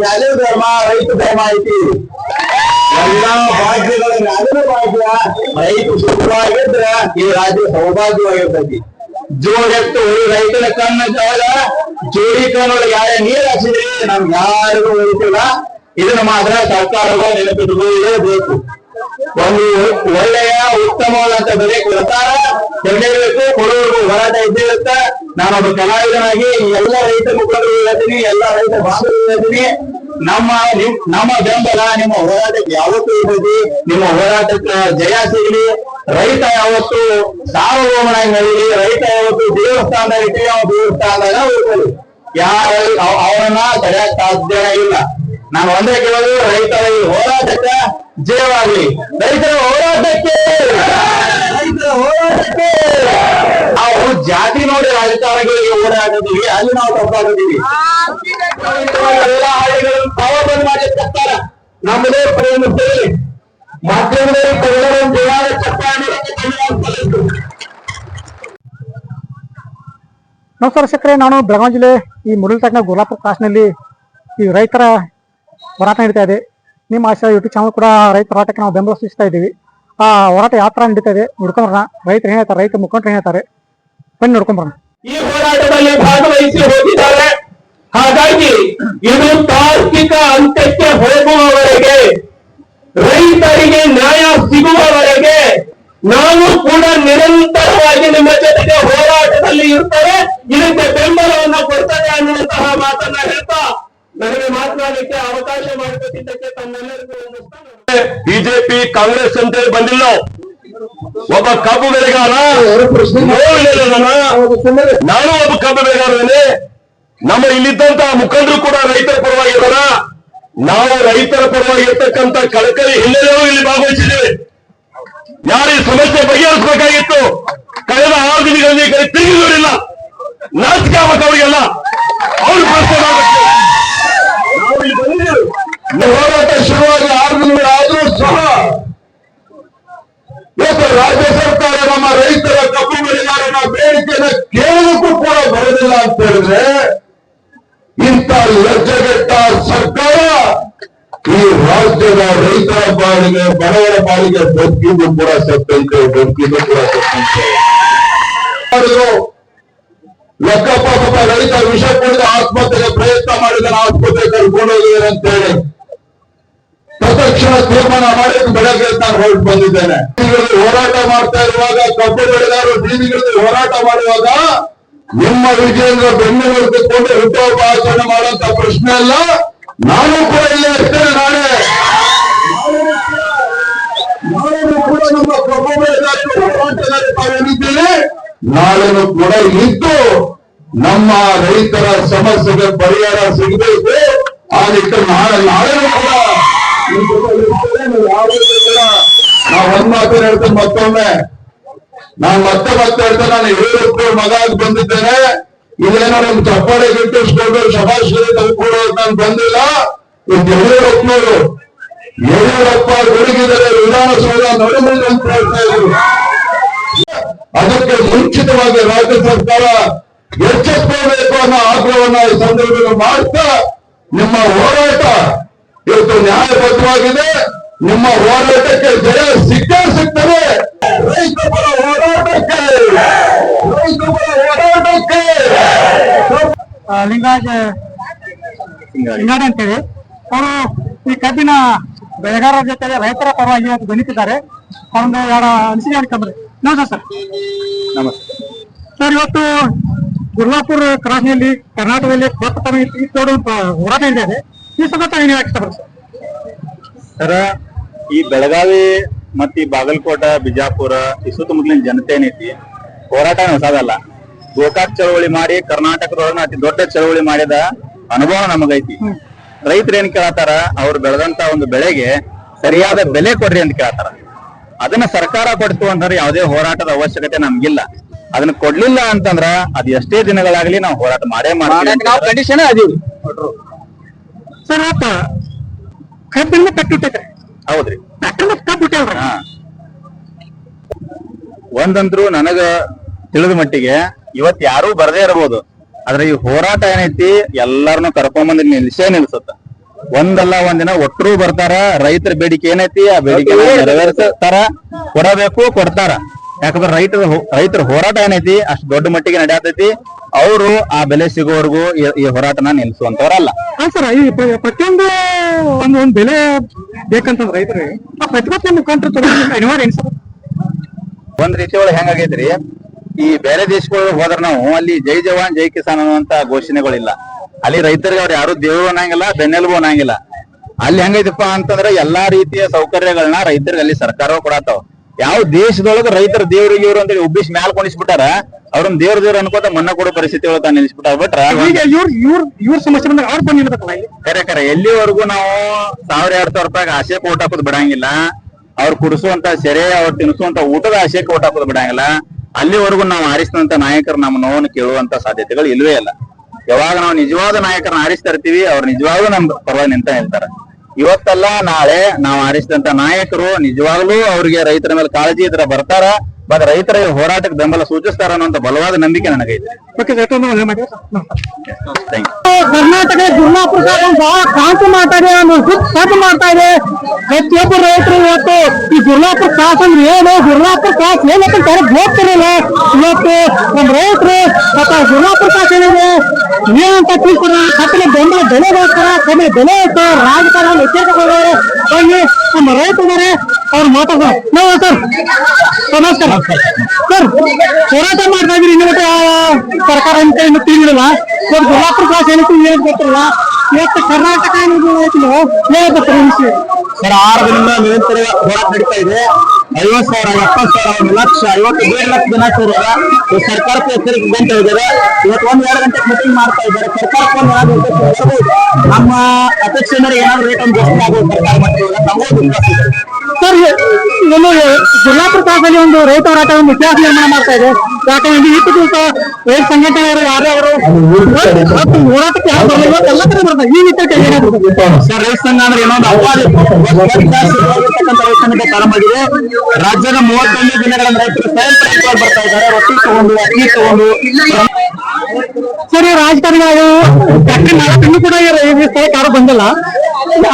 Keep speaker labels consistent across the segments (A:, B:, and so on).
A: ಮ್ಯಾಲೆ ಧರ್ಮ ರೈತ ಧರ್ಮ ಐತಿ. ಎಲ್ಲಾ ಭಾಗ್ಯಗಳ ಮ್ಯಾಲಿನ ಭಾಗ್ಯ ರೈತ ಸುಖವಾಗಿದ್ರ ಈ ರಾಜ್ಯ ಸೌಭಾಗ್ಯವಾಗಿರ್ತೈತಿ. ಜೋಡೆತ್ತು ರೈತನ ಕಣ್ಣ ಜಾಗ ಜೋಡಿ ಕಣ್ಣೊಳಗೆ ಯಾರ ನೀರ್ ಹಾಸಿದ್ರಿ ನಮ್ಗೆ ಯಾರಿಗೂ ಉಳಿತಿಲ್ಲ ಇದನ್ನ ಮಾತ್ರ ಸರ್ಕಾರಗಳು ನೆನಪಿಟ್ಟುಕೊಳ್ಳಬೇಕು ಒಂದು ಒಳ್ಳೆಯ, ಉತ್ತಮವಾದಂತ ಬೆಲೆ ಕೊಡ್ತಾರ. ಕೊಡಬೇಕು ಕೊಡೋರ್ಗು ಹೋರಾಟ ಇದ್ದೇ ಇರುತ್ತ. ನಾನೊಬ್ಬ ಕಲಾವಿದನಾಗಿ ಎಲ್ಲ ರೈತ ಮುಖಂಡರು ಹೇಳ್ತೀನಿ, ಎಲ್ಲ ರೈತ ಬಾಂಧವರು ಹೇಳ್ತೀನಿ. ನಮ್ಮ ನಿಮ್- ನಮ್ಮ ಬೆಂಬಲ, ನಿಮ್ಮ ಹೋರಾಟಕ್ಕೆ ಯಾವತ್ತೂ ಇರ್ತೈತಿ ನಿಮ್ಮ ಹೋರಾಟಕ್ಕೆ ಜಯ ಸಿಗಲಿ. ರೈತ ಯಾವತ್ತು ಸಾರ್ವಭೌಮನಾಗಿ ನಡೀಲಿ, ರೈತ ಯಾವತ್ತು ದೇವಸ್ಥಾನದಾಗ ಇಟ್ಟಿಗೆ ದೇವಸ್ಥಾನದಾಗ ಉಳ್ಕೊಳ್ಳಿ. ಯಾರ, ಅವ- ಅವನನ್ನ ತಡೆಯಕ್ ಸಾಧ್ಯ ಇಲ್ಲ. ನಾನು ಒಂದೇ ಕೇಳೋದು ರೈತರ ಈ ಹೋರಾಟಕ್ಕೆ ಜಯವಾಗಲಿ. ರೈತರ ಹೋರಾಟಕ್ಕೆ ರೈತರ ಹೋರಾಟಕ್ಕೆ ಅವರು ಜಾತಿ ನೋಡಿ ರಾಜಕಾರಣಿಗಳಿಗೆ ಓಡಾಡಿದ್ವಿ ಅಲ್ಲಿ ನಾವು ತಪ್ಪಾಗಿದ್ದೀವಿ. ಎಲ್ಲ ಹಳ್ಳಿಗಳು ಭಾವ ಬಂದ್ ಮಾಡಿ ತಪ್ಪಾರ ನಮ್ಮದೇ ಪ್ರೇಮ ಸೇರಿ ಮಾಧ್ಯಮದಲ್ಲಿ ಕನ್ನಡ ಜವಾದ ಚಪ್ಪಾಳೆ
B: ನಮಸ್ಕಾರ ಶಕ್ರೆ ನಾನು ಬೆಳಗಾವಿ ಜಿಲ್ಲೆ ಈ ಮುರಳಿ ತಾಕಿನ ಗೋಲಾಪುರ ಕಾಸ್ನಲ್ಲಿ ಈ ರೈತರ ಹೋರಾಟ ನಡೀತಾ ಇದೆ. ನಿಮ್ಮ ಆಶಾ ಯೂಟ್ಯೂಬ್ ಚಾನಲ್ ಕೂಡ ರೈತ ಹೋರಾಟಕ್ಕೆ ನಾವು ಬೆಂಬಲ ಸೂಚಿಸ್ತಾ ಇದ್ದೀವಿ. ಆ ಹೋರಾಟ ಯಾವ ತರ ನಡೀತಾ ಇದೆ ನೋಡ್ಕೊಂಬರೋಣ ರೈತರು ಹೇಳ್ತಾರೆ? ರೈತ ಮುಖಂಡರು ಹೇಳ್ತಾರೆ? ಬನ್ನಿ ನೋಡ್ಕೊಂಬರೋಣ
A: ಈ ಹೋರಾಟದಲ್ಲಿ ಭಾಗವಹಿಸಿ ಹೋಗಿದ್ದಾರೆ. ಹಾಗಾಗಿ ಇದು ತಾರ್ಕಿಕ ಅಂತ್ಯಕ್ಕೆ ಹೋಗುವವರೆಗೆ, ರೈತರಿಗೆ ನ್ಯಾಯ ಸಿಗುವವರೆಗೆ ನಾವು ಕೂಡ ನಿರಂತರವಾಗಿ ನಿಮ್ಮ ಜೊತೆಗೆ ಹೋರಾಟದಲ್ಲಿ ಇರ್ತಾರೆ. ಇದಕ್ಕೆ ಬೆಂಬಲವನ್ನು ಕೊಡ್ತಾರೆ ಅನ್ನುವಂತಹ ಮಾತನ್ನ ಮಾತನಾಡಲಿಕ್ಕೆ ಅವಕಾಶ ಮಾಡಿಕೊಟ್ಟಿದ್ದಕ್ಕೆ ತಮ್ಮೆಲ್ಲರಿಗೂ ಬಿಜೆಪಿ ಕಾಂಗ್ರೆಸ್ ಅಂತೇಳಿ ಬಂದಿಲ್ಲ ಒಬ್ಬ ಕಬ್ಬು ಬೆಳೆಗಾರ. ನಾನು ಒಬ್ಬ ಕಬ್ಬು ಬೆಳೆಗಾರನೇ. ನಮ್ಮ ಇಲ್ಲಿದ್ದಂತ ಮುಖಂಡರು ಕೂಡ ರೈತರ ಪರವಾಗಿದ್ದಾರ? ನಾವು ರೈತರ ಪರವಾಗಿ ಇರ್ತಕ್ಕಂಥ ಕಳಕಳಿ ಹಿನ್ನೆಲೆಯೂ ಇಲ್ಲಿ ಭಾಗವಹಿಸಿದ್ದೇವೆ. ಯಾರು ಈ ಸಮಸ್ಯೆ ಬಗೆಹರಿಸಬೇಕಾಗಿತ್ತು? ಕಳೆದ ಆರು ದಿನಗಳಲ್ಲಿ ಕೈ ತಿರುಗಿ ನೋಡಿಲ್ಲ. ನಾಚಿಕೆ ಆಗ್ಬೇಕು ಅವರಿಗೆಲ್ಲ ಅವ್ರು ಪ್ರಶ್ನೆ ಮಾಡ್ಬೇಕು ನಾವು ಇಲ್ಲಿ ಬಂದಿದ್ದೇವೆ ಈ ಹೋರಾಟ ಶುರುವಾಗಿ ಆರು ದಿನಗಳಾದ್ರೂ ಸಹ ಇವತ್ತು ರಾಜ್ಯ ಸರ್ಕಾರ ನಮ್ಮ ರೈತರ ಕಪ್ಪು ಬೆಳೆಗಾರನ ಬೇಡಿಕೆಯನ್ನು ಕೇಳೋದಕ್ಕೂ ಕೂಡ ಬರೋದಿಲ್ಲ ಅಂತ ಹೇಳಿದ್ರೆ ಇಂಥ ಲಜ್ಜೆಗೆಟ್ಟ ಸರ್ಕಾರ ಈ ರಾಜ್ಯದ ರೈತರ ಬಾಳಿಗೆ, ಬಡವರ ಬಾಳಿಗೆ ಬದುಕಿದ್ದು ಕೂಡ ಸತ್ತಂತೆ, ಬದುಕಿದ್ದು ಕೂಡ ಸತ್ತಂತೆ. ಲೆಕ್ಕಪ್ಪ ಪಾಪ ರೈತ ವಿಷ ಕುಡಿದ ಆತ್ಮಹತ್ಯೆಗೆ ಪ್ರಯತ್ನ ಮಾಡಿದ ಆಸ್ಪತ್ರೆ ಕರ್ಕೊಂಡು ಹೋಗಿದ್ದಾರೆ ಅಂತ ಹೇಳಿ. ತತ್ಕ್ಷಣ ತೀರ್ಮಾನ ಮಾಡಿ ಬೆಳಗ್ಗೆ ನಾನು ಹೊರಟು ಬಂದಿದ್ದೇನೆ. ಹೋರಾಟ ಮಾಡ್ತಾ ಇರುವಾಗ, ಕಬ್ಬು ಬೆಳೆಗಾರರು ಬೀದಿಗಳಲ್ಲಿ ಹೋರಾಟ ಮಾಡುವಾಗ ನಿಮ್ಮ ವಿಜೇಂದ್ರ ಬೆಂಗಳೂರು ತೆಗೆದುಕೊಂಡು ಹುಟ್ಟುಹಬ್ಬ ಆಚರಣೆ ಮಾಡುವಂತ ಪ್ರಶ್ನೆ ಅಲ್ಲ. ನಾನು ಕೂಡ ಇಲ್ಲೇ ಇರ್ತೇನೆ ನಾಳೆ. ಕೂಡ ನಮ್ಮ ಕಬ್ಬು ಬೆಳೆಗಾರರು ಹೋರಾಟದಲ್ಲಿ ಪಾಲ್ಗೊಂಡಿದ್ದೇನೆ ನಾಳೆನೂ ಕೂಡ ಇದ್ದು ನಮ್ಮ ರೈತರ ಸಮಸ್ಯೆಗೆ ಪರಿಹಾರ ಸಿಗಬೇಕು. ಆ ನಿಟ್ಟಿನಲ್ಲಿ ನಾಳೆ, ನಾಳೆನೂ ಕೂಡ. ನೀವು ಒಂದ್ ಮಾತು ಹೇಳ್ತೇನೆ ಮತ್ತೊಮ್ಮೆ. ನಾನ್ ಮತ್ತೆ ಮತ್ತೆ ಹೇಳ್ತೇನೆ, ನಾನು ಯಡಿಯೂರಪ್ಪ ಮಗ ಬಂದಿದ್ದೇನೆ. ಇದೇನೋ ನಿಮ್ ಚಪ್ಪಾಳೆ ಗಿಟ್ಟಿಸ್ಕೊಂಡು ಶಭಾಶ್ರೀ ತೆಗೆದುಕೊಂಡು ನಾನು ಬಂದಿಲ್ಲ. ಇದು ಯಡಿಯೂರಪ್ಪನವರು, ಯಡಿಯೂರಪ್ಪ ಗುಡುಗಿದರೆ ವಿಧಾನಸೌಧ ಸೌಧ ಅಂತ ಹೇಳ್ತಾ ಇದ್ರು. ಅದಕ್ಕೆ ಮುಂಚಿತವಾಗಿ ರಾಜ್ಯ ಸರ್ಕಾರ ಎಚ್ಚೆತ್ತಬೇಕು ಅನ್ನೋ ಆಗ್ರಹವನ್ನ ಈ ಸಂದರ್ಭದಲ್ಲಿ ಮಾಡ್ತಾ, ನಿಮ್ಮ ಹೋರಾಟ ಇವತ್ತು ನ್ಯಾಯಬದ್ಧವಾಗಿದೆ. ನಿಮ್ಮ ಹೋರಾಟಕ್ಕೆ ಜಯ ಸಿಕ್ಕೇ ಸಿಗ್ತದೆ. ರೈತ ಪರ ಹೋರಾಟಕ್ಕೆ. ರೈತ ಪರ ಹೋರಾಟಕ್ಕೆ
B: ಲಿಂಗಾಜ ಲಿಂಗಾಡಿ ಅಂತೇಳಿ. ಅವರು ಈ ಕಬ್ಬಿನ ಬೆಳೆಗಾರರ ಜೊತೆ ರೈತರ ಪರವಾಗಿ ಇವತ್ತು ಬೆಳೀತಿದ್ದಾರೆ ಒಂದು ಎರಡು ಅನಿಸಿಕೆ ಹೇಳ್ಕೊಂಡ್ರೆ. ನಮಸ್ತೆ ಸರ್.
A: ನಮಸ್ತೆ.
B: ಸರ್ ಇವತ್ತು ಗುರ್ಲಾಪುರ ಕ್ರಾಸ್ನಲ್ಲಿ ಕರ್ನಾಟಕದಲ್ಲಿ ಈ ತೋಡು ಹೋರಾಟ ಇದೆ. ಈ ಸರ್
C: ಈ ಬೆಳಗಾವಿ ಮತ್ತ ಈ ಬಾಗಲಕೋಟ ಬಿಜಾಪುರ ಈ ಸುತ್ತಮುತ್ತಲಿನ ಜನತೆ ಏನೈತಿ? ಹೋರಾಟ ಹೊಸದಲ್ಲ ಗೋಕಾಕ್ ಚಳವಳಿ ಮಾಡಿ ಕರ್ನಾಟಕದೊಳಗ ಅತಿ ದೊಡ್ಡ ಚಳವಳಿ ಮಾಡಿದ ಅನುಭವ ನಮಗೈತಿ. ರೈತರು ಏನ್ ಕೇಳತ್ತಾರ? ಅವ್ರು ಬೆಳೆದಂತ ಒಂದು ಬೆಳೆಗೆ ಸರಿಯಾದ ಬೆಲೆ ಕೊಡ್ರಿ ಅಂತ ಕೇಳ್ತಾರ ಅದನ್ನ ಸರ್ಕಾರ ಕೊಡ್ತು ಅಂತಂದ್ರೆ ಯಾವುದೇ ಹೋರಾಟದ ಅವಶ್ಯಕತೆ ನಮ್ಗಿಲ್ಲ. ಅದನ್ನ ಕೊಡ್ಲಿಲ್ಲ ಅಂತಂದ್ರ ಅದ್ ಎಷ್ಟೇ ದಿನಗಳಾಗ್ಲಿ ನಾವು ಹೋರಾಟ ಮಾಡೇ ಮಾಡ್ತೀವಿ
B: ಸರ್ ಆತ ಕಟ್ಟಿಟ್ಟೈತೆ
C: ಹೌದ್ರಿ. ಒಂದಂತ್ರು ನನಗ ತಿಳಿದ ಮಟ್ಟಿಗೆ ಇವತ್ ಯಾರು ಬರದೇ ಇರಬಹುದು ಆದ್ರೆ ಈ ಹೋರಾಟ ಏನೈತಿ ಎಲ್ಲಾರನು ಕರ್ಕೊಂಬಂದ್ ನಿಲ್ಸೇ ನಿಲ್ಸುತ್ತ.
D: ಒಂದಲ್ಲ ಒಂದಿನ ಒಟ್ಟರು ಬರ್ತಾರ ರೈತರ ಬೇಡಿಕೆ ಏನೈತಿ ಆ ಬೇಡಿಕೆ ನೆರವೇರಿಸ್ತಾರ ಕೊಡಬೇಕು ಕೊಡ್ತಾರ. ಯಾಕಂದ್ರೆ ರೈತರ ರೈತರ ಹೋರಾಟ ಏನೈತಿ ಅಷ್ಟ್ ದೊಡ್ಡ ಮಟ್ಟಿಗೆ ನಡೆಯತೈತಿ. ಅವರು ಆ ಬೆಲೆ ಸಿಗೋವರೆಗೂ ಈ- ಹೋರಾಟನ ನಿಲ್ಸುವಂತವ್ರಲ್ಲ
B: ಹಾ ಸರ್ ಈ ಪ್ರ- ಪ್ರತಿಯೊಂದು ಒಂದು ಒಂದು ಬೆಲೆ ಬೇಕಂತಂದ್ರೆ ರೈತರಿಗೆ ಆ ಪ್ರತಿಭಟನೆ ಮುಖಾಂತರ ತೊಗೊಂಡು ಅನಿವಾರ್ಯ ಏನು ಸರ್
D: ಒಂದ್ ರೀತಿ ಒಳಗೆ ಹೆಂಗಾಗೈತ್ರಿ? ಈ ಬೇರೆ ದೇಶಗಳು ಹೋದ್ರ ನಾವು ಅಲ್ಲಿ ಜೈ ಜವಾನ್ ಜೈ ಕಿಸಾನ್ ಅನ್ನುವಂತ ಘೋಷಣೆಗಳಿಲ್ಲ. ಅಲ್ಲಿ ರೈತರಿಗೆ ಅವ್ರು ಯಾರು ದೇವರು ಅನ್ನಂಗಿಲ್ಲ ಬೆನ್ನೆಲುಬು ಅನ್ನಂಗಿಲ್ಲ. ಅಲ್ಲಿ ಹೆಂಗೈತಪ್ಪ ಅಂತಂದ್ರೆ ಎಲ್ಲಾ ರೀತಿಯ ಸೌಕರ್ಯಗಳನ್ನ ರೈತರಿಗೆ ಅಲ್ಲಿ ಸರ್ಕಾರ ಕೊಡತಾವ. ಯಾವ ದೇಶದೊಳಗ ರೈತರ ದೇವ್ರಿಗೆ ಇವ್ರು ಅಂತೇಳಿ ಉಬ್ಬಿಸಿ ಮ್ಯಾಲ್ ಕೊಂಡಿಸ್ಬಿಟ್ಟಾರ ಅವ್ರನ್ನ ದೇವ್ರ ದೇವ್ರ ಅನ್ಕೋತ ಮಣ್ಣ ಕೊಡೋ ಪರಿಸ್ಥಿತಿ ಒಳಗ ನಿಲ್ಲಿಸ್ಬಿಟ್ಟಾರ ಬಿಟ್ರ
B: ಇವ್ರ ಇವ್ರ ಇವ್ರ ಸಮಸ್ಯೆ ಬಂದಾಗ ಅವ್ರು ಬಂದು
D: ಕರೆ ಕರೆ ಎಲ್ಲಿವರೆಗೂ ನಾವು ಸಾವಿರ ಎರಡ್ ಸಾವಿರ ರೂಪಾಯಿ ಆಸೆ ಕೋಟ್ ಹಾಕೋದು ಬಿಡಂಗಿಲ್ಲ. ಅವ್ರ ಕುಡಿಸುವಂತ ಸೆರೆ ಅವ್ರ ತಿನ್ಸುವಂತ ಊಟದ ಆಸೆ ಕೋಟ್ ಹಾಕೋದ್ ಬಿಡಂಗಿಲ್ಲ. ಅಲ್ಲಿವರೆಗೂ ನಾವು ಆರಿಸಿದಂತ ನಾಯಕರು ನಮ್ಮ ನೋವನ್ನು ಕೇಳುವಂತ ಸಾಧ್ಯತೆಗಳು ಇಲ್ವೇ ಇಲ್ಲ. ಯಾವಾಗ ನಾವು ನಿಜವಾದ ನಾಯಕರನ್ನ ಆರಿಸ್ತಾ ಇರ್ತೀವಿ ಅವ್ರು ನಿಜವಾಗ್ಲೂ ನಮ್ ಪರವಾಗಿ ನಿಂತ ನಿಲ್ತಾರ. ಇವತ್ತಲ್ಲ ನಾಳೆ ನಾವು ಆರಿಸಿದಂತ ನಾಯಕರು ನಿಜವಾಗ್ಲೂ ಅವ್ರಿಗೆ ರೈತರ ಮೇಲೆ ಕಾಳಜಿ ಇದ್ರ ಬರ್ತಾರ. ಬಟ್ ರೈತರ ಈ ಹೋರಾಟಕ್ಕೆ ಬೆಂಬಲ ಸೂಚಿಸ್ತಾರ ಅನ್ನೋ ಬಲವಾದ ನಂಬಿಕೆ ನನಗೈತೆ. ಥ್ಯಾಂಕ್ ಯು
B: ಕರ್ನಾಟಕ ಒಂದು ಬಹಳ ಇದೆ ಒಂದು ಸುತ್ತ ಮಾಡ್ತಾ ಇದೆ. ಪ್ರತಿಯೊಬ್ಬ ರೈತರು ಇವತ್ತು ಈ ಗುರುನಾಪುರ ಕಾಸ್ ಅಂದ್ರೆ ಏನು? ಗುರುನಾಪುರ ಕಾಸ್ ಏನಂತ ಗೊತ್ತಿರಲಿಲ್ಲ ಇವತ್ತು ನಮ್ಮ ರೈತರು ಮತ್ತೆ ಗುರುನಾಪುರ ಕಾಸ್ ಏನಿದೆ? ಏನಂತ ತಿಳ್ಕೊಡ ಕಟ್ಟಿನ ಬೆಂಬಲ ಬೆಲೆಗೋಸ್ಕರ ಕಮ್ಮಿ ಬೆಲೆ ಇತ್ತು ರಾಜಕಾರಣ ಎಚ್ಚರಿಕೆಗಳು ಹೋಗಿ ನಮ್ಮ ರೈತರಿದ್ದಾರೆ ಅವ್ರು ಮಾತಾಡ್ತಾರೆ. ಸರ್, ನಮಸ್ಕಾರ. ಸರ್, ಹೋರಾಟ ಮಾಡ್ತಾ ಇದ್ರಿ ಇನ್ನು ಮತ್ತೆ ಸರ್ಕಾರ ಅಂತ ಏನು ತಿಳಿದಿಲ್ಲ. ಸರ್ ಗುಲಾಪುರ ಕ್ಲಾಸ್ ಏನಕ್ಕೆ ಏನು ಗೊತ್ತಿಲ್ಲ. ಇವತ್ತು ಕರ್ನಾಟಕ ಏನಿದೆ ಹೇಳ್ತಾರೆ ವಿಷಯ.
C: ಸರ್, ಆರು ದಿನದಿಂದ ನಿರಂತರ ಹೋರಾಟ ನಡೀತಾ ಇದೆ. ಐವತ್ ಸಾವಿರ ಎಪ್ಪತ್ ಸಾವಿರ, ಒಂದು ಲಕ್ಷ, ಐವತ್ತು ಏಳು ಲಕ್ಷ ಜನ ಸೇರಿದ ಸರ್ಕಾರಕ್ಕೆ ಎಚ್ಚರಿಕೆ ಬಂತ ಇದ್ದಾರೆ. ಇವತ್ತು ಒಂದು ಎರಡು ಗಂಟೆ ಮೀಟಿಂಗ್ ಮಾಡ್ತಾ ಇದ್ದಾರೆ. ಸರ್ಕಾರಕ್ಕೆ ಒಂದ್ ಎರಡು ಗಂಟೆ. ನಮ್ಮ ಮೇಲೆ ಏನಾದ್ರು ರೇಟ್ ಒಂದು ಜಾಸ್ತಿ ಆಗೋದು ಸರ್ಕಾರ ಮಟ್ಟದೊಳಗೆ ನಮಗೂ.
B: ಸರ್ ಇನ್ನು ಜಿಲ್ಲಾ ಪ್ರಕಾಶದಲ್ಲಿ ಒಂದು ರೈತ ಹೋರಾಟ ಒಂದು ಇತಿಹಾಸ ನಿರ್ಮಾಣ ಮಾಡ್ತಾ ಇದೆ. ಯಾಕಂದ್ರೆ ಇಷ್ಟು ದಿವಸ ರೈತ ಸಂಘಟನೆಯವರು ಯಾರೇ ಅವರು ಹೋರಾಟಕ್ಕೆ ಯಾರು ಎಲ್ಲ ಕಡೆ ಬರ್ತಾರೆ. ಈ ರೀತಿ
C: ಸರ್ ರೈತ ಸಂಘ ಅಂದ್ರೆ ಇನ್ನೊಂದು ಅಪಾಯ ರೈತ ಸಂಘ ರಾಜ್ಯದ ಮೂವತ್ತೊಂದು ದಿನಗಳ ರೈತರು ಸ್ವಯಂ ಪ್ರೇರಿತವಾಗಿ ಬರ್ತಾ ಇದ್ದಾರೆ. ರೊಟ್ಟಿ ತಗೊಂಡು ಅಕ್ಕಿ ತಗೊಂಡು
B: ಸರಿ ರಾಜಕಾರಣಿಗಳು ಕೂಡ ಈ ಸ್ಥಳಕ್ಕೆ ಯಾರು ಬಂದಿಲ್ಲ.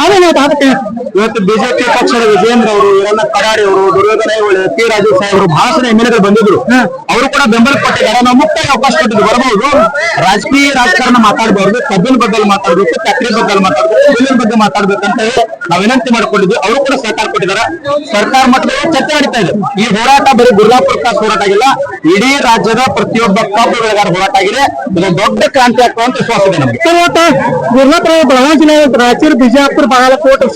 B: ಅದೇ ಅದಕ್ಕೆ
C: ಇವತ್ತು ಬಿಜೆಪಿ ಪಕ್ಷದ ವಿಜೇಂದ್ರ ಅವರು ವೀರಣ್ಣ ಕಡಾಡಿ ಅವರು ದುರ್ಯೋಧನ ಅವರು ಕೆ. ರಾಜು ಸಾಹೇಬರು ಭಾಷಣ ಜನ ಎಮ್ಮೆಲ್ಎಗಳು ಬಂದಿದ್ರು. ಅವರು ಕೂಡ ಬೆಂಬಲ ಕೊಟ್ಟಿದ್ದಾರೆ ನಾವು ಮುಕ್ತಾಯ ಅವಕಾಶ ಕೊಟ್ಟಿದ್ದು. ಬರಬಹುದು? ರಾಜಕೀಯ ರಾಜಕಾರಣ ಮಾತಾಡಬಾರ್ದು. ಕಬ್ಬಿನ ಬಗ್ಗೆ ಮಾತಾಡಬೇಕು ಕತ್ರಿ ಬಗ್ಗೆ ಮಾತಾಡಬೇಕು ಬಿಲ್ಲಿನ ಬಗ್ಗೆ ಮಾತಾಡ್ಬೇಕಂತ ಹೇಳಿ ನಾವು ವಿನಂತಿ ಮಾಡಿಕೊಂಡಿದ್ವಿ. ಅವರು ಕೂಡ ಸಹಕಾರ ಕೊಟ್ಟಿದ್ದಾರೆ. ಸರ್ಕಾರ ಮಟ್ಟದಲ್ಲಿ ಚರ್ಚೆ ನಡೀತಾ ಇದೆ. ಈ ಹೋರಾಟ ಬರೀ ಗುರುಲಾಪುರ ಕ್ಲಾಸ್ ಹೋರಾಟ ಆಗಿಲ್ಲ. ಇಡೀ ರಾಜ್ಯದ ಪ್ರತಿಯೊಬ್ಬ ಕಬ್ಬು ಬೆಳೆಗಾರ ಹೋರಾಟ ಆಗಿದೆ. ಇದು ದೊಡ್ಡ ಕ್ರಾಂತಿ ಆಗ್ತದೆ ಅಂತ ವಿಶ್ವಾಸ ಇದೆ ನಮಗೆ.
B: ಗುರುನಾಪುರ ಬೆಳಗಾವಿ ಜಿಲ್ಲೆ ರಾಯಚೂರು ಬಿಜಾಪುರ ಬಾಗಲಕೋಟೆ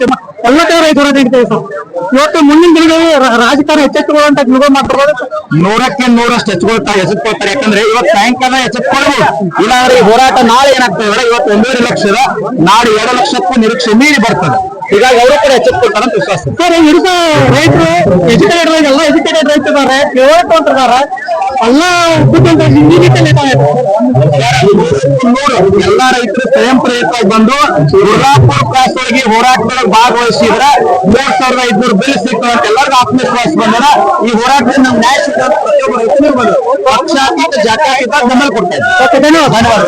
B: ಎಲ್ಲ ಕಡೆ ರೈತ ಹೋರಾಟ ನಡೀತಾ ಇದೆ ಇವತ್ತು ಮುಂದಿನ ದಿನಗಳಲ್ಲಿ ರಾಜಕಾರಣ ಎಚ್ಚೆತ್ತುಕೊಳ್ಳುವಂತ ನಿಗಮ ಮಾಡ್ತಾರೆ
C: ನೂರಕ್ಕೆ ನೂರಷ್ಟು ಹೆಚ್ಚುಕೊಳ್ತಾ ಎಚ್ಚೆತ್ಕೊಳ್ತಾರೆ ಯಾಕಂದ್ರೆ ಇವತ್ತು ಸಾಯಂಕಾಲ ಎಚ್ಚೆತ್ಕೊಳ್ಬಹುದು ಇಲ್ಲಾಂದ್ರೆ ಹೋರಾಟ ನಾಳೆ ಏನಾಗ್ತದೆ ಇವತ್ತು ಒಂದೂವರೆ ಲಕ್ಷದ ನಾಳೆ ಎರಡು ಲಕ್ಷಕ್ಕೂ ನಿರೀಕ್ಷೆ ಮೀರಿ ಬರ್ತದೆ. ಹೀಗಾಗಿ ಅವರು ಕೂಡ ಎಚ್ಚೆತ್ಕೊಳ್ತಾರೆ ಅಂತ ವಿಶ್ವಾಸ.
B: ಸರ್ ಹಿಡಿದ ರೈತರು ಎಜುಕೇಟೆಡ್ ಎಲ್ಲ ಎಜುಕೇಟೆಡ್ ರೈತರಿದ್ದಾರೆ ಇದ್ದಾರೆ ಎಲ್ಲ
C: ಎಲ್ಲ ಎಲ್ಲಾ ರೈತರು ಸ್ವಯಂ ಪ್ರೇರಿತವಾಗಿ ಬಂದು ಗುರುಲಾಪುರ ಕ್ರಾಸ್ ಒಳಗೆ ಹೋರಾಟದೊಳಗೆ ಭಾಗವಹಿಸಿದ್ರೆ ಮೂರ್ ಸಾವಿರದ ಐದ್ನೂರು ಬಿಲ್ ಸಿಕ್ತು ಅಂತ ಎಲ್ಲರಿಗೂ ಆತ್ಮವಿಶ್ವಾಸ ಬಂದದ. ಈ ಹೋರಾಟದಿಂದ ನಮ್ಗೆ ನ್ಯಾಯ ಅಂತ ಪ್ರತಿಯೊಬ್ಬ ರೈತನಿಗೂ ಬಂದು ಜಾತ್ಯತೀತ ಬೆಂಬಲ ಕೊಡ್ತಾ ಇದ್ದಾರೆ.
B: ಧನ್ಯವಾದ.
C: ಧನ್ಯವಾದ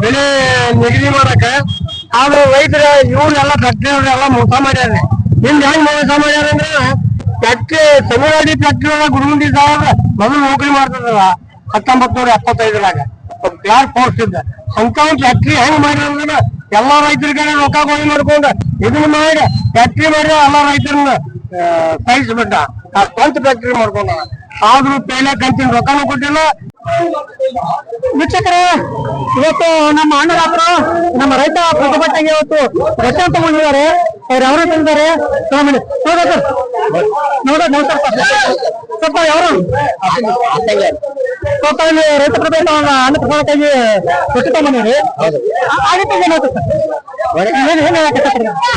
B: ಬೆಲೆ ನಿಗದಿ ಮಾಡಕ ಆದ್ರೆ ರೈತರ ಇವ್ರನ್ನೆಲ್ಲ ಫ್ಯಾಕ್ಟ್ರಿ ಎಲ್ಲ ಮೋಸ ಮಾಡ್ಯಾರ. ಹಿಂದ ಹೆಂಗ್ ಮೋಸ ಮಾಡ್ಯಾರ ಅಂದ್ರೆ ಫ್ಯಾಕ್ಟ್ರಿ ತಮಿಳ್ನಾಡಿ ಫ್ಯಾಕ್ಟ್ರಿ ಒಳಗ ಗುರುಗುಂಡಿ ಸಾಹೇಬ್ ಮೊದಲು ನೌಕರಿ ಮಾಡ್ತಿದ್ರಲ್ಲ ಹತ್ತೊಂಬತ್ ನೂರ ಎಪ್ಪತ್ತೈದರಾಗ ಯಾರ್ ಪೋಸ್ಟ್ ಇದ್ದ? ಅಂತ ಫ್ಯಾಕ್ಟ್ರಿ ಹೆಂಗ್ ಮಾಡ್ಯಾರ ಎಲ್ಲಾ ಕಡೆ ರೊಕ್ಕ ಗೋಳಿ ಮಾಡ್ಕೊಂಡು ಇದನ್ನ ಮಾಡಿ ಫ್ಯಾಕ್ಟ್ರಿ ಮಾಡಿ ಎಲ್ಲಾ ರೈತರನ್ನ ಸಹಿಸ್ಬಿಟ್ಟ. ಆ ಸ್ವಂತ ಫ್ಯಾಕ್ಟ್ರಿ ಮಾಡ್ಕೊಂಡ ಆದ್ರೂ ಪೇಲೆ ಕಂತಿನ ರೊಕ್ಕನೂ ಕೊಟ್ಟಿಲ್ಲ. ವೀಕ್ಷಕರೇ, ಇವತ್ತು ನಮ್ಮ ಅಣ್ಣರಾತ್ರು, ನಮ್ಮ ರೈತ ಪ್ರತಿಭಟನೆಗೆ ಇವತ್ತು ರಕ್ಷಣೆ ತಗೊಂಡಿದ್ದಾರೆ. ಅವ್ರು ಯಾರು ತಂದಿದ್ದಾರೆ ನೋಡಿ ನೋಡ್ರಿ ಸ್ವಲ್ಪ ಯಾರು? ಸ್ವಲ್ಪ ಇಲ್ಲಿ ರೈತ ಪ್ರತಿಭಟನೆ ಅನ್ನ ತಗೊಳಕ್ಕಾಗಿ ರೊಟ್ಟಿ ತಗೊಂಬಂದಿರಿ ಆಗತ್ತೆ?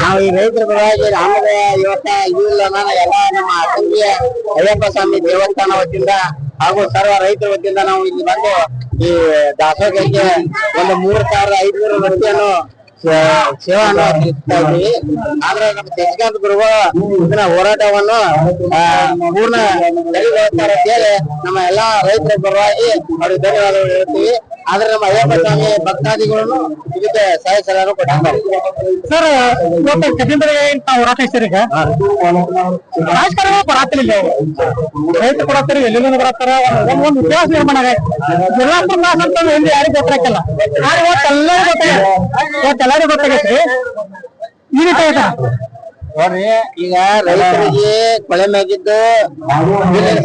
E: ನಾವು ಈ ರೈತರ ಪರವಾಗಿ ರಾಮದೇ ಇವತ್ತ ಇಲ್ಲ ನಾನು ಎಲ್ಲ ನಮ್ಮ ತಂಗಿಯ ಅಯ್ಯಪ್ಪ ಸ್ವಾಮಿ ದೇವಸ್ಥಾನ ವತಿಯಿಂದ ಹಾಗೂ ಸರ್ವ ರೈತರ ವತಿಯಿಂದ ನಾವು ಇಲ್ಲಿ ಬಂದು ಈ ದಾಸೋಹಕ್ಕೆ ಒಂದು ಮೂರು ಸಾವಿರದ ಐದುನೂರು ರೊಟ್ಟಿಯನ್ನು ಸೇ- ಸೇವೆಯನ್ನು ಆದ್ರೆ ನಮ್ಮ ಶಶಿಕಾಂತ್ ಗುರುವ ಇದನ್ನ ಹೋರಾಟವನ್ನು ಪೂರ್ಣ ತೆರವುಗೊಳಿಸ್ತಾರೆ ಅಂತ ಹೇಳಿ ನಮ್ಮ ಎಲ್ಲಾ ರೈತರ ಪರವಾಗಿ ಅವ್ರಿಗೆ ಧನ್ಯವಾದಗಳು ಹೇಳ್ತೀವಿ. ಆದ್ರೆ ನಮ್ಮ ಅಯ್ಯಪ್ಪ ಸ್ವಾಮಿ ಭಕ್ತಾದಿಗಳನ್ನು ಇದಕ್ಕೆ ಸಹಾಯ ಕೊಟ್ಟಿದ್ದಾರೆ.
B: ಸರ್ ಇವತ್ತು ಹೋರಾಟ ಇಸ್ತೀರಿ ಈಗ? ರಾಜಕಾರಣ ಬರಾತಿಲ್ಲ ರೈತ ಕೊಡತ್ತಾರೆ ಎಲ್ಲಿಂದ ಬರತ್ತಾರ ಒಂದ್ ಒಂದ್ ಇತಿಹಾಸ ನಿರ್ಮಾಣ ಕ್ಲಾಸ್ ಅಂತ ಎಲ್ಲಿ ಯಾರಿಗೂ ಗೊತ್ತಾಗಲ್ಲ ಆದ್ರೆ ಇವತ್ತು ಗೊತ್ತಾಗ ಗೊತ್ತಾಗೈತೆ ಇವತ್ತು ಎಲ್ಲರಿಗೂ ಗೊತ್ತಾಗೈತ್ರಿ ಈ ರೀತಿ ಆಯ್ತಾ?
E: ನೋಡ್ರಿ ಈಗ ರೈತರಿಗೆ ಕೊಳೆ ಮ್ಯಾಗಿದ್ದು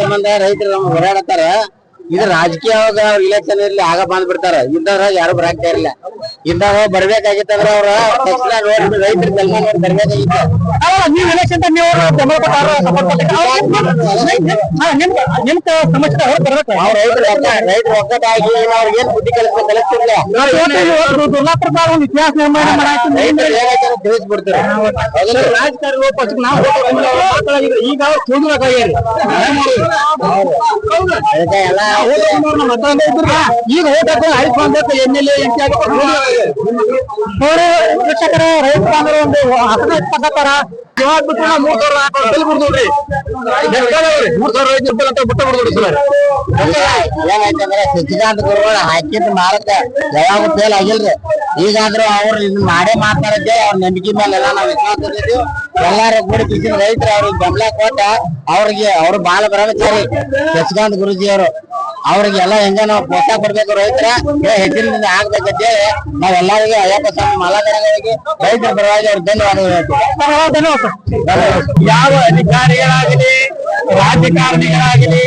E: ಸಂಬಂಧ ರೈತರು ನಮ್ಮ ಹೋರಾಡತ್ತಾರ. ಇದು ರಾಜಕೀಯ ಇಲೆಕ್ಷನ್ ಇರ್ಲಿ ಆಗ ಬಂದ್ ಬಿಡ್ತಾರ ಯಾರು ಬರಾಕ್ತಾ ಇರ್ಲಿಲ್ಲ. ಇದ್ದಾಗ ಬರ್ಬೇಕಾಗಿತ್ತಂದ್ರ ಅವ್ರ ತಕ್ಷಣ ರೈತರ ನೋಡಿ ಬರ್ಬೇಕಾಗಿತ್ತು.
B: ನೀವು ನಿಮ್ ಸಮಸ್ಯೆ ಅವ್ರು ಬರ್ಬೇಕು.
E: ನಾವ್ ರೈತರು ಒಕ್ಕ ರೈತರು ಒಕ್ಕಟ್ಟಾಗಿ ಅವ್ರಿಗೆ ಏನ್ ಬುದ್ಧಿ ಕಲಿಸ್ಬೇಕು ಕಲಿಸ್ತಿರ್ಲಿಲ್ಲ
B: ದುರ್ಲಾಪುರ ಕಾಲ ಒಂದು ಇತಿಹಾಸ ನಿರ್ಮಾಣ ಮಾಡಾಕ
E: ತಿಳಿಸ್ಬಿಡ್ತಾರೆ.
B: ರಾಜಕಾರಣ ಪಕ್ಷಕ್ಕೆ ನಾವು ಈಗ
E: ಎಲ್ಲಾ ಎಲ್ಲ
B: ಈಗ ಓಟ್ ರೈತ ಒಂದು ಹಸನ ಮೂರ್ ಸರ್
E: ಏನಾಯ್ತಂದ್ರೆ ಗುರುಗಳು ಹಾಕಿದ್ ಮಾರಕ ಯಾವಾಗ ಫೇಲ್ ಆಗಿಲ್ರಿ ಈಗಾದ್ರೂ ಅವ್ರು ಇದನ್ನ ಮಾಡೇ ಮಾತಾಡಕ್ಕೆ ಅವ್ರ ನಂಬಿಕೆ ಮೇಲೆಲ್ಲ ನಾವು ವಿಶ್ವಾಸ ಎಲ್ಲಾರು ಕೂಡಿ ಕಿಸಿದ ರೈತರು ಅವ್ರಿಗೆ ಬೆಂಬಲ ಕೊಟ್ಟ ಅವ್ರಿಗೆ ಅವ್ರು ಬಾಳ ಬ್ರಹ್ಮಚಾರಿ ಶಶಿಕಾಂತ್ ಗುರುಜಿ ಅವರು ಅವ್ರಿಗೆ ಎಲ್ಲ ಹೆಂಗ ನಾವು ಪ್ರೋತ್ಸಾಹ ಕೊಡ್ಬೇಕು ರೈತರ? ಹೆಚ್ಚಿನಿಂದ ಆಗ್ಬೇಕಂತೇಳಿ ನಾವೆಲ್ಲರಿಗೂ ಅಯ್ಯಪ್ಪ ಸ್ವಾಮಿ ಮಾಲಾಧಾರಗಳಿಗೆ ರೈತರ ಪರವಾಗಿ ಅವ್ರ ಧನ್ಯವಾದಗಳು
D: ಯಾವ ಅಧಿಕಾರಿಗಳಾಗಲಿ ರಾಜಕಾರಣಿಗಳಾಗಲಿ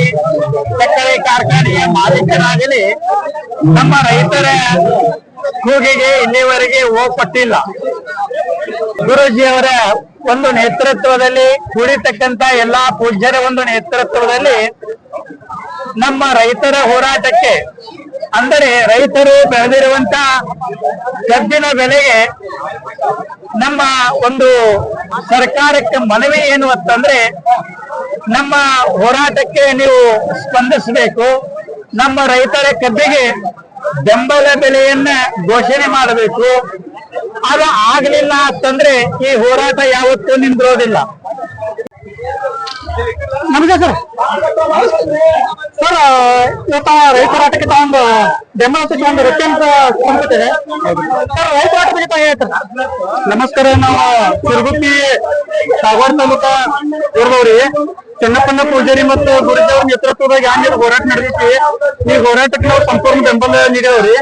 D: ಸಕ್ಕರೆ ಕಾರ್ಖಾನೆಯ ಮಾಲೀಕರಾಗಲಿ, ನಮ್ಮ ರೈತರ ಕೂಗಿಗೆ ಇಲ್ಲಿವರೆಗೆ ಹೋಗ್ಪಟ್ಟಿಲ್ಲ. ಗುರೂಜಿಯವರ ಒಂದು ನೇತೃತ್ವದಲ್ಲಿ ಕೂಡಿರ್ತಕ್ಕಂತ ಎಲ್ಲಾ ಪೂಜ್ಯರ ಒಂದು ನೇತೃತ್ವದಲ್ಲಿ ನಮ್ಮ ರೈತರ ಹೋರಾಟಕ್ಕೆ, ಅಂದರೆ ರೈತರು ಬೆಳೆದಿರುವಂತ ಕಬ್ಬಿನ ಬೆಲೆಗೆ ನಮ್ಮ ಒಂದು ಸರ್ಕಾರಕ್ಕೆ ಮನವಿ ಏನು ಅಂತಂದ್ರೆ, ನಮ್ಮ ಹೋರಾಟಕ್ಕೆ ನೀವು ಸ್ಪಂದಿಸಬೇಕು. ನಮ್ಮ ರೈತರ ಕಬ್ಬಿಗೆ ಬೆಂಬಲ ಬೆಲೆಯನ್ನ ಘೋಷಣೆ ಮಾಡಬೇಕು. ಅದು ಆಗ್ಲಿಲ್ಲ ಅಂತಂದ್ರೆ ಈ ಹೋರಾಟ ಯಾವತ್ತೂ ನಿಂದಿರೋದಿಲ್ಲ.
B: ನಮಸ್ತೆ ಸರ್ ಸರ್ ಇವತ್ತ ರೈತ ಹೋರಾಟಕ್ಕೆ ತಾವೊಂದು ಬೆಂಬಲ ಒಂದು ರೊಟ್ಟಿ ಅಂತ ಸರ್ ರೈತ ಹೋರಾಟ ಬಗ್ಗೆ ತಾವು
D: ನಮಸ್ಕಾರ, ನಾವು ತಿರುಗುತ್ತಿ ಸಾಗವಾಡ ತಾಲೂಕ ಊರ್ದವ್ರಿ ಚೆನ್ನಪ್ಪನ ಪೂಜಾರಿ ಮತ್ತು ಗುರುದೇವ್ರ ನೇತೃತ್ವದಾಗ ಹ್ಯಾಂಗ ಹೋರಾಟ ನಡೆದೈತಿ? ಈ ಹೋರಾಟಕ್ಕೆ ನಾವು ಸಂಪೂರ್ಣ ಬೆಂಬಲ ನೀಡೇವ್ರಿ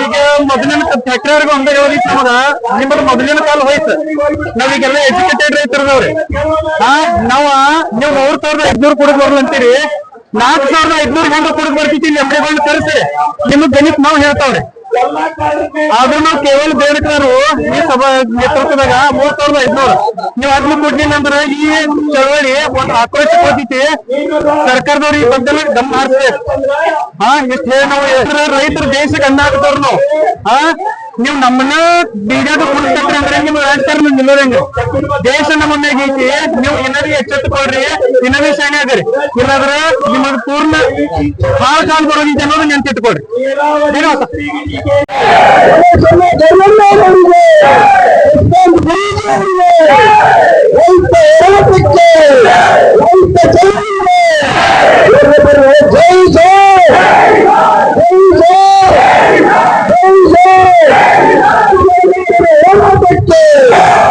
D: ಈಗ ಮೊದಲಿನ ಫ್ಯಾಕ್ಟರಿವರೆಗೂ ಒಂದೇ ಹೇಳಿ ನಮಗ ನಿಮ್ಮದು ಮೊದಲಿನ ಕಾಲ ಹೋಯ್ತು. ನಾವೀಗೆಲ್ಲ ಎಜುಕೇಟೆಡ್ ರೈತರದವ್ರಿ ಹಾ, ನಾವ, ನೀವು ಮೂರ್ ಸಾವಿರದ ಐದ್ನೂರು ಕೊಡಕ್ ಬರ್ಲ ಅಂತೀರಿ. ನಾಲ್ಕು ಸಾವಿರದ ಐದ್ನೂರು ಗಂಟೆ ಕುಡಿದ್ ಬರ್ತಿತ್ತು ಎಮ್ಮೆಗಳನ್ನ ತರಿಸಿ. ನಿಮಗ್ ಗಣಿತ ನಾವು ಹೇಳ್ತಾವ್ರಿ. ಆದ್ರೂ ಕೇವಲ ಬೇಡಕರು ಈ ಸಭಾ ನೇತೃತ್ವದಾಗ ಮೂರ್ ಸಾವಿರದ ಐದ್ನೂರು. ನೀವು ಅದ್ನ ಕೊಡ್ಲಿಲ್ಲ ಅಂದ್ರೆ ಈ ಚಳವಳಿ ಒಂದು ಆಕ್ರೋಶ ಕೊಡ್ತೈತಿ. ಸರ್ಕಾರದವ್ರು ಈ ಬಗ್ಗೆ ಗಮನ ಹರಿಸ್ಬೇಕು ಹಾ, ಇಷ್ಟ ನಾವು ರೈತರ ದೇಶಕ್ಕೆ ಅನ್ನ ಹಾಕ್ತವ್ರು ನಾವು. ಹಾ? ನೀವು ನಮ್ಮನ್ನ ಬೀಡಾಗ ಕುಡಿಸ್ತಂದ್ರೆ ನಿಮ್ ರಾಜಕಾರಣ ನಿಲ್ಲೋದಂಗ ದೇಶ ನಮ್ಮನ್ನ ಗೀತಿ ನೀವು ಏನಾದ್ರು ಎಚ್ಚೆತ್ತುಕೊಳ್ರಿ ಇನ್ನವೇ ಶಾಣೆ ಆಗ್ರಿ ಇಲ್ಲಾದ್ರ ನಿಮಗ್ ಪೂರ್ಣ ಹಾಳು ಕಾಲ್ ಬರೋದಿದೆ ಅನ್ನೋದು
C: ನೆನ್ಪಿಟ್ಕೊಡ್ರಿ ಜೈ ಜೈ Yeah!